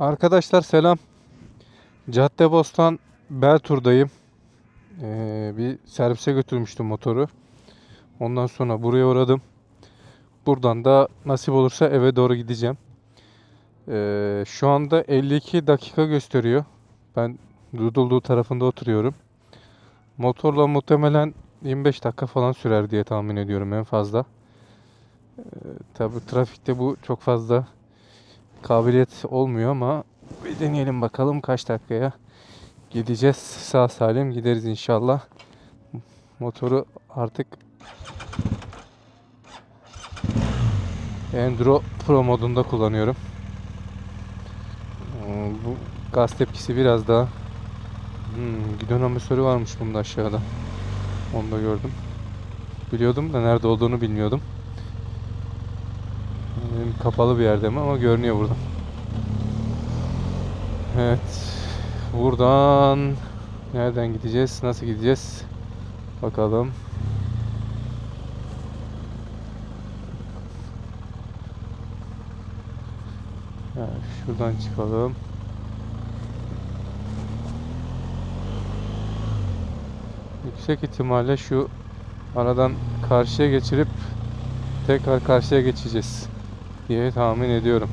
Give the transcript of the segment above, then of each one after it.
Arkadaşlar selam. Caddebostan Beltur'dayım. Ee, bir servise götürmüştüm motoru. Ondan sonra buraya uğradım. Buradan da nasip olursa eve doğru gideceğim. Ee, şu anda 52 dakika gösteriyor. Ben Dudullu tarafında oturuyorum. Motorla muhtemelen 25 dakika falan sürer diye tahmin ediyorum en fazla. Ee, tabii trafikte bu çok fazla kabiliyet olmuyor ama bir deneyelim bakalım kaç dakikaya gideceğiz. Sağ salim gideriz inşallah. Motoru artık Enduro Pro modunda kullanıyorum. Ee, Bu gaz tepkisi biraz daha hmm, gidon amasörü varmış bunda aşağıda. Onu da gördüm. Biliyordum da nerede olduğunu bilmiyordum. Kapalı bir yerde mi ama görünüyor buradan. Evet. Buradan nereden gideceğiz? Nasıl gideceğiz? Bakalım. Evet, şuradan çıkalım. Yüksek ihtimalle şu aradan karşıya geçirip tekrar karşıya geçeceğiz diye tahmin ediyorum.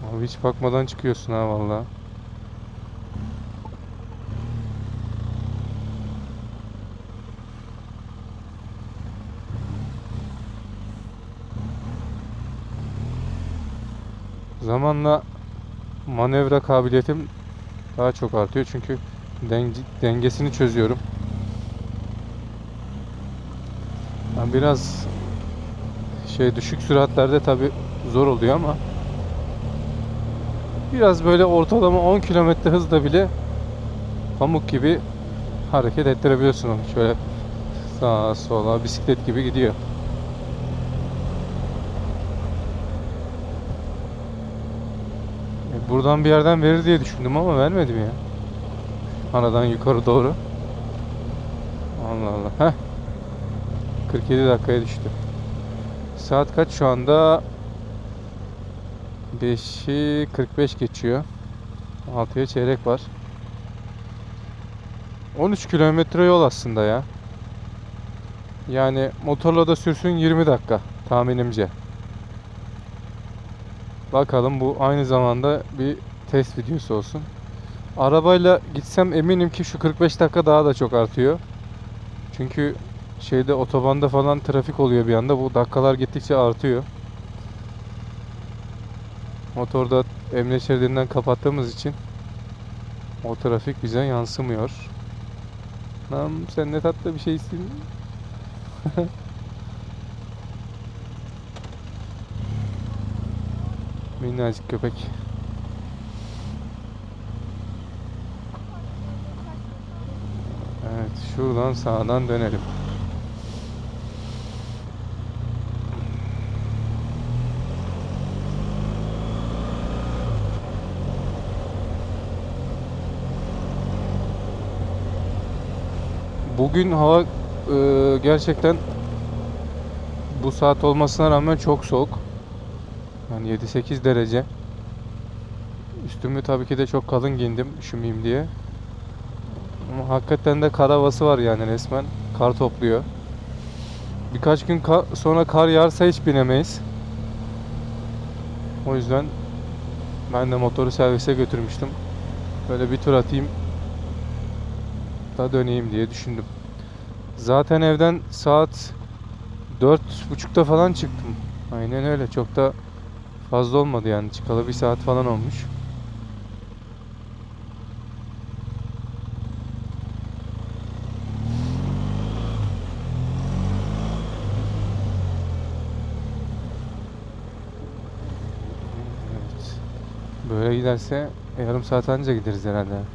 Abi hiç bakmadan çıkıyorsun ha valla. Zamanla manevra kabiliyetim daha çok artıyor çünkü denge- dengesini çözüyorum. Yani biraz şey düşük süratlerde tabi zor oluyor ama biraz böyle ortalama 10 kilometre hızda bile pamuk gibi hareket ettirebiliyorsun onu. Şöyle sağa sola bisiklet gibi gidiyor. E, Buradan bir yerden verir diye düşündüm ama vermedim ya. Aradan yukarı doğru. Allah Allah. Heh. 47 dakikaya düştü. Saat kaç şu anda? 5'i 45 geçiyor. 6'ya çeyrek var. 13 kilometre yol aslında ya. Yani motorla da sürsün 20 dakika tahminimce. Bakalım bu aynı zamanda bir test videosu olsun. Arabayla gitsem eminim ki şu 45 dakika daha da çok artıyor. Çünkü şeyde otobanda falan trafik oluyor bir anda. Bu dakikalar gittikçe artıyor. Motorda emniyet şeridinden kapattığımız için o trafik bize yansımıyor. Lan sen ne tatlı bir şeysin. Minnacık köpek. Evet, şuradan sağdan dönelim. Bugün hava e, gerçekten bu saat olmasına rağmen çok soğuk. Yani 7-8 derece. Üstümü tabii ki de çok kalın giyindim üşümeyeyim diye. Ama hakikaten de kar havası var yani resmen. Kar topluyor. Birkaç gün ka- sonra kar yağarsa hiç binemeyiz. O yüzden ben de motoru servise götürmüştüm. Böyle bir tur atayım da döneyim diye düşündüm. Zaten evden saat dört buçukta falan çıktım. Aynen öyle. Çok da fazla olmadı yani. Çıkalı bir saat falan olmuş. Böyle giderse yarım saat anca gideriz herhalde.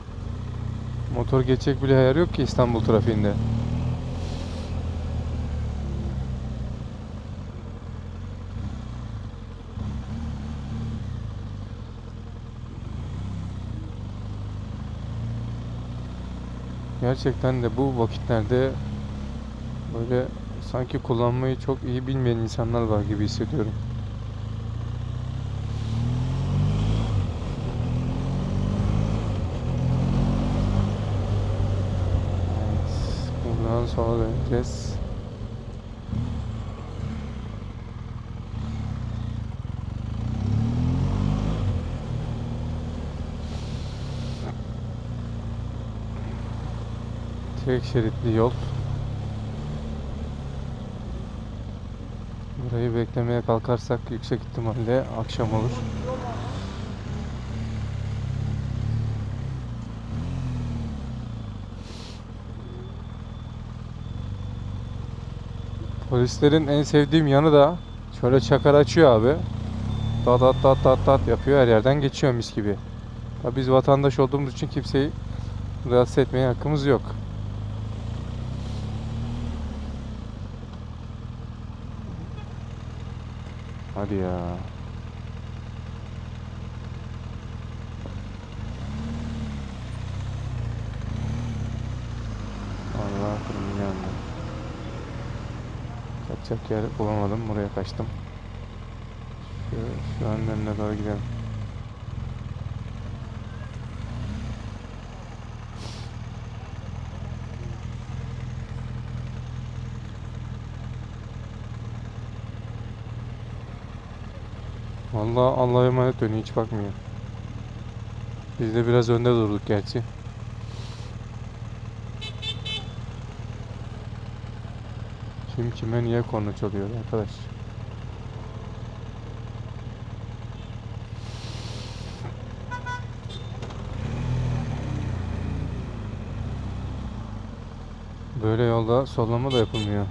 Motor geçecek bile yer yok ki İstanbul trafiğinde. Gerçekten de bu vakitlerde böyle sanki kullanmayı çok iyi bilmeyen insanlar var gibi hissediyorum. Evet, buradan sola döneceğiz. Tek şeritli yol. Burayı beklemeye kalkarsak yüksek ihtimalle akşam olur. Polislerin en sevdiğim yanı da şöyle çakar açıyor abi. Tat tat tat tat tat yapıyor her yerden geçiyor mis gibi. Tabii biz vatandaş olduğumuz için kimseyi rahatsız etmeye hakkımız yok. Hadi ya. Kaçacak yer bulamadım. Buraya kaçtım. Şu, şu önüne doğru gidelim. Vallahi Allah'a emanet dönüyor hiç bakmıyor. Biz de biraz önde durduk gerçi. Kim kime niye korna çalıyor arkadaş? Böyle yolda sollama da yapılmıyor.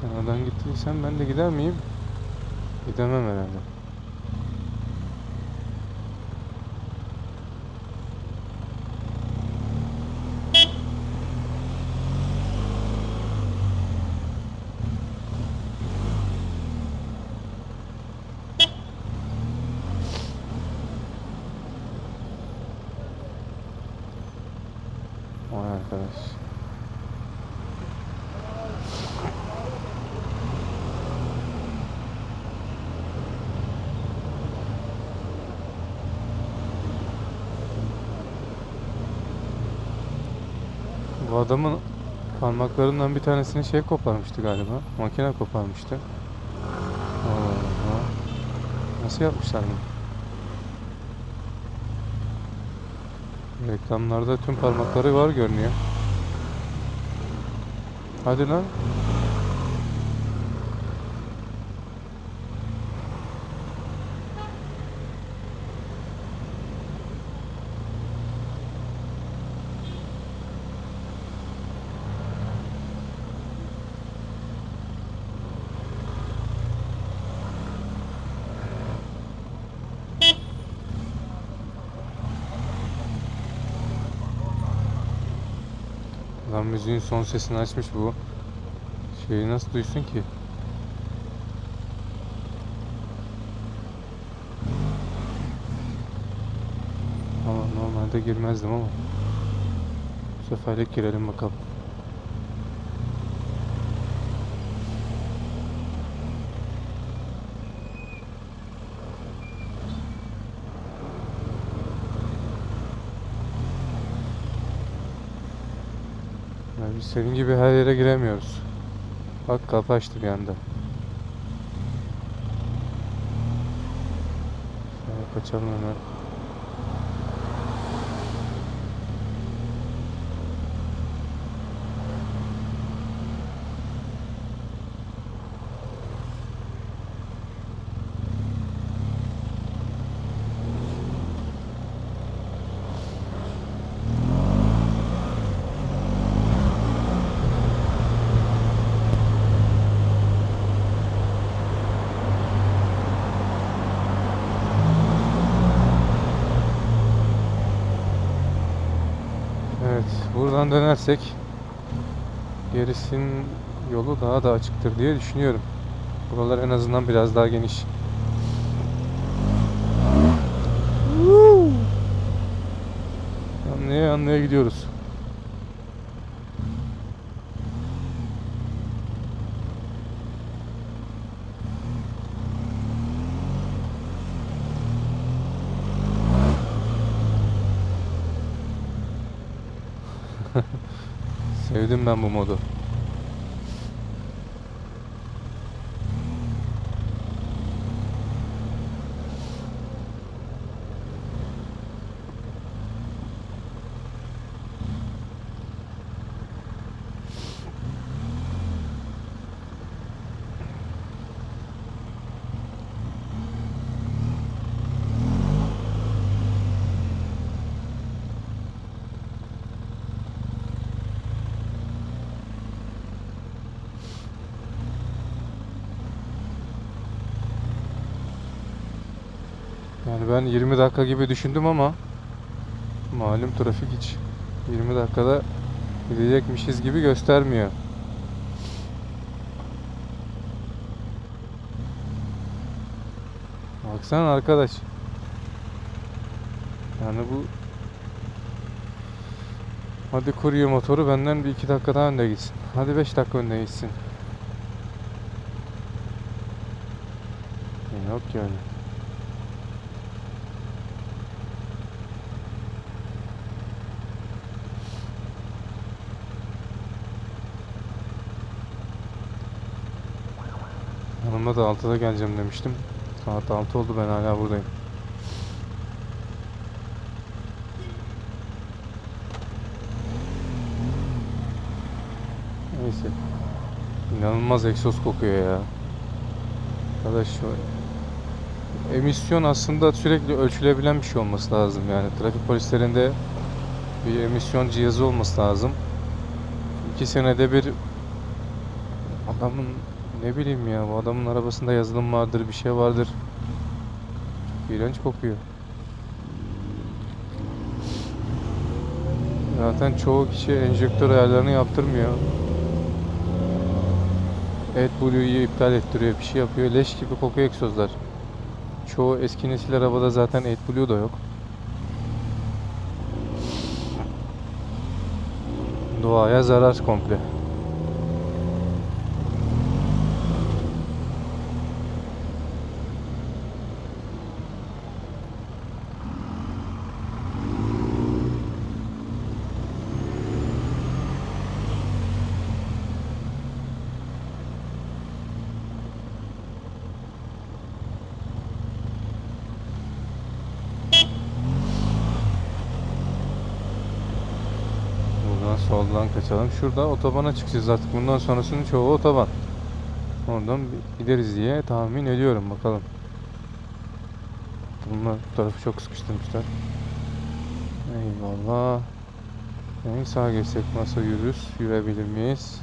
Sen oradan gittiysen ben de gider miyim? Gidemem herhalde. Arkadaş. Bu adamın parmaklarından bir tanesini şey koparmıştı galiba. Makine koparmıştı. Allah Allah. Nasıl yapmışlar bunu? Reklamlarda tüm parmakları var görünüyor. Hadi lan. Lan müziğin son sesini açmış bu. Şeyi nasıl duysun ki? Ama normalde girmezdim ama. Bu seferlik girelim bakalım. Ya biz senin gibi her yere giremiyoruz. Bak kapı açtı bir anda. Şöyle kaçalım hemen. Evet, buradan dönersek gerisinin yolu daha da açıktır diye düşünüyorum. Buralar en azından biraz daha geniş. Ya yanlaya yanlaya gidiyoruz. Sevdim ben bu modu. Yani ben 20 dakika gibi düşündüm ama malum trafik hiç 20 dakikada gidecekmişiz gibi göstermiyor. Baksana arkadaş. Yani bu Hadi kurye motoru benden bir iki dakika daha önde gitsin. Hadi 5 dakika önde gitsin. Yok yani. Hanımla da 6'da geleceğim demiştim. Saat 6 oldu ben hala buradayım. Neyse. İnanılmaz egzoz kokuyor ya. Arkadaş şu emisyon aslında sürekli ölçülebilen bir şey olması lazım yani. Trafik polislerinde bir emisyon cihazı olması lazım. İki senede bir adamın ne bileyim ya bu adamın arabasında yazılım vardır bir şey vardır. Çok iğrenç kokuyor. Zaten çoğu kişi enjektör ayarlarını yaptırmıyor. AdBlue'yu iptal ettiriyor, bir şey yapıyor. Leş gibi kokuyor egzozlar. Çoğu eski nesil arabada zaten AdBlue da yok. Doğaya zarar komple. Buradan soldan kaçalım. Şurada otobana çıkacağız artık. Bundan sonrasının çoğu otoban. Oradan gideriz diye tahmin ediyorum. Bakalım. Bunlar bu tarafı çok sıkıştırmışlar. Eyvallah. En sağa geçsek nasıl yürürüz? Yürüyebilir miyiz?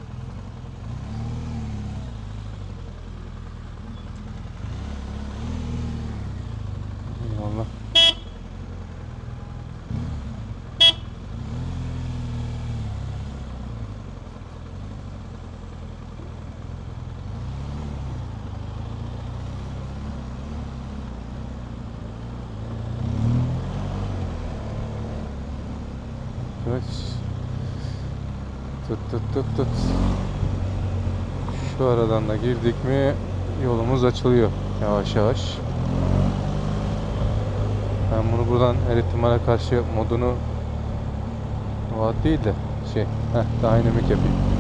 Eyvallah. Evet. Tut tut. Şu aradan da girdik mi yolumuz açılıyor yavaş yavaş. Ben bunu buradan her ihtimale karşı modunu Watt değil de şey heh, dynamic yapayım.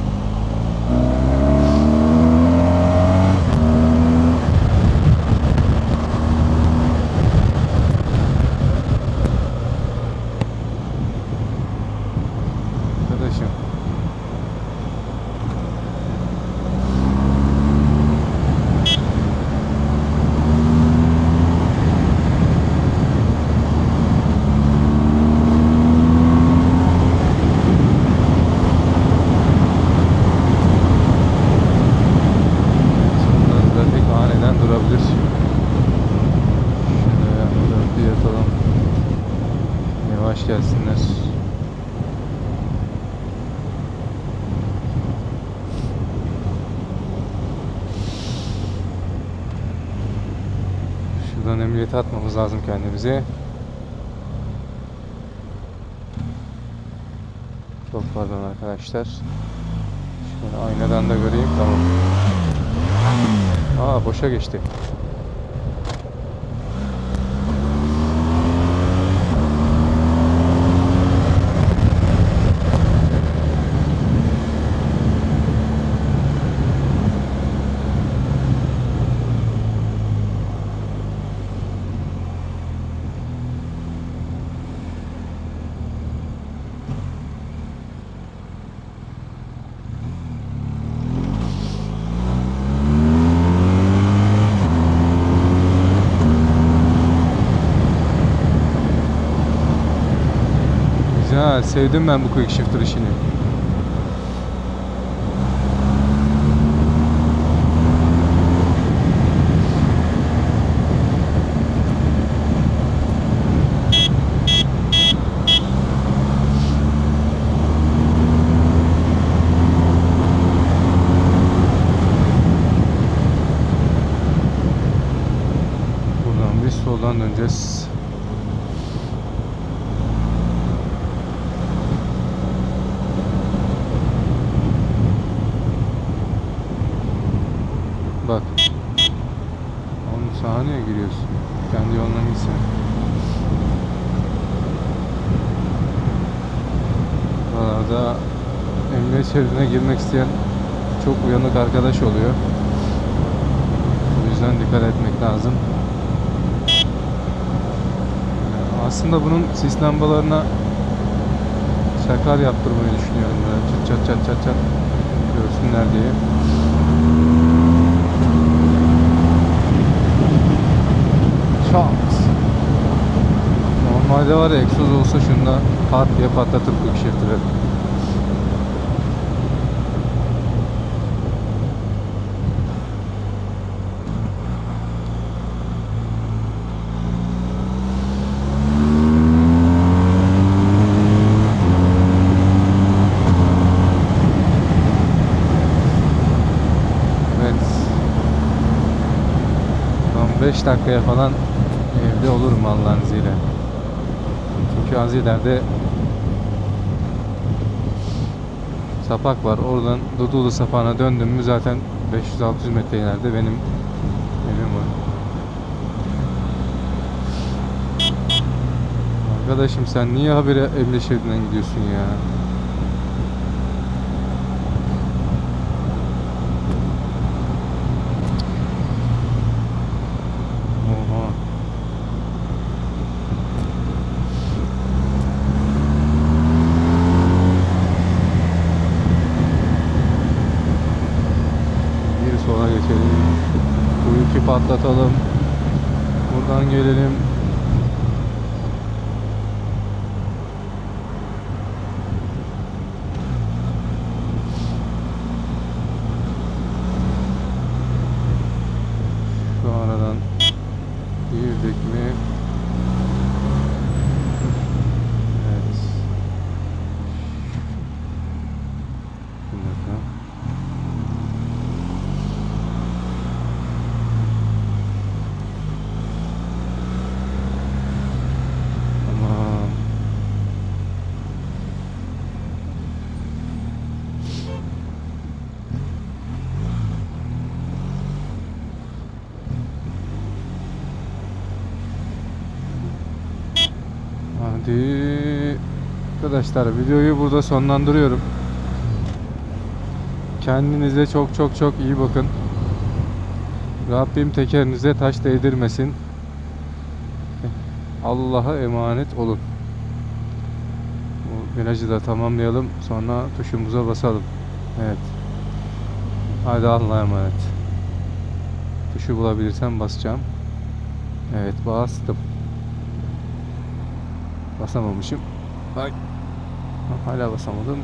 Yavaş gelsinler. Şuradan emniyete atmamız lazım kendimizi. Çok pardon arkadaşlar. Şöyle aynadan da göreyim tamam. Aa boşa geçti. Sevdim ben bu quick shifter işini. Buradan biz soldan döneceğiz. Bak. 10 saniye giriyorsun. Kendi yoluna gitsen. Buralarda emniyet şeridine girmek isteyen çok uyanık arkadaş oluyor. O yüzden dikkat etmek lazım. Aslında bunun sis lambalarına şakar yaptırmayı düşünüyorum. Böyle çat çat çat çat çat görsünler diye. Çat. Normalde var ya egzoz olsa şunda pat diye patlatır quick shifter'ı. Evet. Tam 5 dakikaya falan evde olurum Allah'ın izniyle. Çünkü az ileride sapak var. Oradan Dudullu sapağına döndüm mü zaten 500-600 metre ileride benim evim var. Arkadaşım sen niye habire emniyet şeridinden gidiyorsun ya? Oha. Bir sola geçelim. Bu yükü patlatalım. Buradan gelelim. Şu aradan girdik mi? Evet. Bir dakika. Tamam. Hadi. Arkadaşlar videoyu burada sonlandırıyorum. Kendinize çok çok çok iyi bakın. Rabbim tekerinize taş değdirmesin. Allah'a emanet olun. Bu virajı da tamamlayalım. Sonra tuşumuza basalım. Evet. Hadi Allah'a emanet. Tuşu bulabilirsem basacağım. Evet bastım. Basamamışım. Ay. Hala basamadım.